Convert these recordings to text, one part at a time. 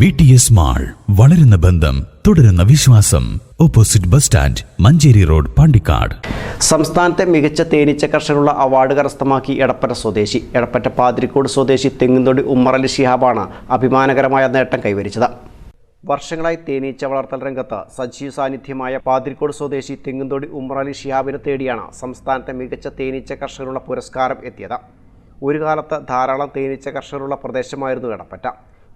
V T S mall വളരുന്ന ബന്ധം തുടരുന്ന വിശ്വാസം. Opposite bus stand Manjeri road Pandikkad. സംസ്ഥാനത്തെ മികച്ച തേനീച്ച കർഷകരുള്ള അവാർഡ് കരസ്ഥമാക്കി എടപ്പറ്റ സ്വദേശി. എടപ്പറ്റ പാതിരിക്കോട് സ്വദേശി തെങ്ങുന്തൊടി ഉമ്മറലി ഷിഹാബാണ് അഭിമാനകരമായ നേട്ടം കൈവരിച്ചത്. വർഷങ്ങളായി തേനീച്ച വളർത്തൽ രംഗത്ത് സജീവ സാന്നിധ്യമായ പാതിരിക്കോട് സ്വദേശി തെങ്ങുന്തൊടി ഉമ്മറലി ഷിഹാബിനെ തേടിയാണ് സംസ്ഥാനത്തെ മികച്ച തേനീച്ച കർഷകരുള്ള പുരസ്കാരം എത്തിയത്. ഒരു കാലത്ത് ധാരാളം തേനീച്ച കർഷകരുള്ള പ്രദേശമായിരുന്നു എടപ്പറ്റ.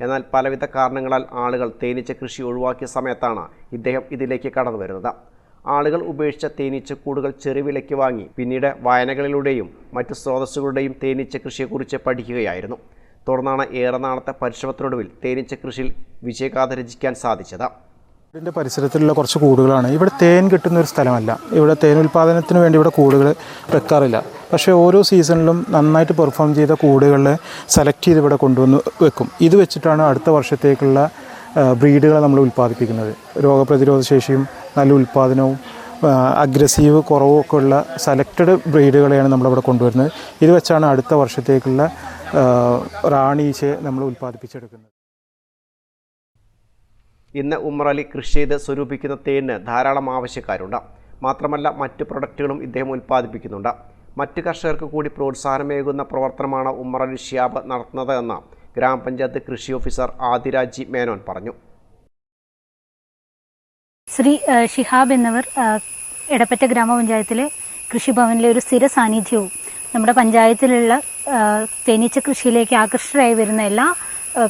എന്നാൽ പലവിധ കാരണങ്ങളാൽ ആളുകൾ തേനീച്ച കൃഷി ഒഴിവാക്കിയ സമയത്താണ് ഇദ്ദേഹം ഇതിലേക്ക് കടന്നു വരുന്നത്. ആളുകൾ ഉപേക്ഷിച്ച തേനീച്ച തേനീച്ചക്കൂടുകൾ ചെറുവിലയ്ക്ക് വാങ്ങി പിന്നീട് വായനകളിലൂടെയും മറ്റു സ്രോതസ്സുകളുടെയും തേനീച്ച കൃഷിയെക്കുറിച്ച് പഠിക്കുകയായിരുന്നു. തുടർന്നാണ് ഏറെ നാളത്തെ പരിശ്രമത്തിനൊടുവിൽ തേനീച്ച കൃഷിയിൽ വിജയഗാഥ രചിക്കാൻ സാധിച്ചത്. ഇതിന്റെ പരിസരത്തിലുള്ള കുറച്ച് കൂടുകളാണ്. ഇവിടെ തേൻ കിട്ടുന്ന ഒരു സ്ഥലമല്ല. ഇവിടെ തേൻ ഉൽപ്പാദനത്തിന് വേണ്ടി ഇവിടെ കൂടുകൾ വെക്കാറില്ല. പക്ഷേ ഓരോ സീസണിലും നന്നായിട്ട് പെർഫോം ചെയ്ത കൂടുകളെ സെലക്ട് ചെയ്ത് ഇവിടെ കൊണ്ടുവന്ന് വെക്കും. ഇത് വെച്ചിട്ടാണ് അടുത്ത വർഷത്തേക്കുള്ള ബ്രീഡുകളെ നമ്മൾ ഉൽപ്പാദിപ്പിക്കുന്നത്. രോഗപ്രതിരോധ ശേഷിയും നല്ല ഉൽപ്പാദനവും അഗ്രസീവ് കുറവും ഒക്കെ ഉള്ള സെലക്റ്റഡ് ബ്രീഡുകളെയാണ് നമ്മളിവിടെ കൊണ്ടുവരുന്നത്. ഇത് വെച്ചാണ് അടുത്ത വർഷത്തേക്കുള്ള റാണീച്ചെ നമ്മൾ ഉൽപ്പാദിപ്പിച്ചെടുക്കുന്നത്. ഇന്ന് ഉമ്രലി കൃഷി ചെയ്ത് സ്വരൂപിക്കുന്ന തേനിന് ധാരാളം ആവശ്യക്കാരുണ്ട്. മാത്രമല്ല മറ്റ് പ്രൊഡക്റ്റുകളും ഇദ്ദേഹം ഉൽപ്പാദിപ്പിക്കുന്നുണ്ട്. മറ്റ് കർഷകർക്ക് കൂടി പ്രോത്സാഹനമേകുന്ന പ്രവർത്തനമാണ് ഉമ്മറലി ഷിയാബ് നടത്തുന്നത് എന്ന് ഗ്രാമപഞ്ചായത്ത് കൃഷി ഓഫീസർ ആദിരാജി മേനോൻ പറഞ്ഞു. ശ്രീ ഷിഹാബ് എന്നിവർ ഇടപ്പറ്റ ഗ്രാമപഞ്ചായത്തിലെ കൃഷിഭവനിലെ ഒരു സ്ഥിര സാന്നിധ്യവും നമ്മുടെ പഞ്ചായത്തിലുള്ള തേനീച്ച കൃഷിയിലേക്ക് ആകർഷകരായി വരുന്ന എല്ലാ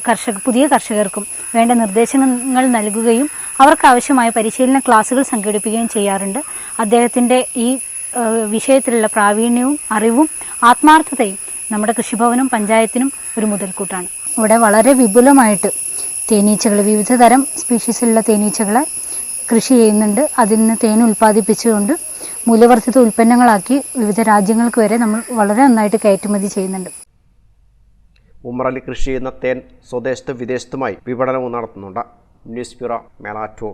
കർഷക പുതിയ കർഷകർക്കും വേണ്ട നിർദ്ദേശങ്ങൾ നൽകുകയും അവർക്ക് ആവശ്യമായ പരിശീലന ക്ലാസുകൾ സംഘടിപ്പിക്കുകയും ചെയ്യാറുണ്ട്. അദ്ദേഹത്തിന്റെ ഈ വിഷയത്തിലുള്ള പ്രാവീണ്യവും അറിവും ആത്മാർത്ഥതയും നമ്മുടെ കൃഷിഭവനും പഞ്ചായത്തിനും ഒരു മുതൽക്കൂട്ടാണ്. ഇവിടെ വളരെ വിപുലമായിട്ട് തേനീച്ചകൾ വിവിധ തരം സ്പീഷീസിലുള്ള തേനീച്ചകളെ കൃഷി ചെയ്യുന്നുണ്ട്. അതിൽ നിന്ന് തേൻ ഉൽപ്പാദിപ്പിച്ചുകൊണ്ട് മൂല്യവർദ്ധിത ഉൽപ്പന്നങ്ങളാക്കി വിവിധ രാജ്യങ്ങൾക്ക് വരെ നമ്മൾ വളരെ നന്നായിട്ട് കയറ്റുമതി ചെയ്യുന്നുണ്ട്. ഉമ്മറലി കൃഷി ചെയ്യുന്ന തേൻ സ്വദേശത്തും വിദേശത്തുമായി വിപണനവും നടത്തുന്നുണ്ട്. News bureau Melattur.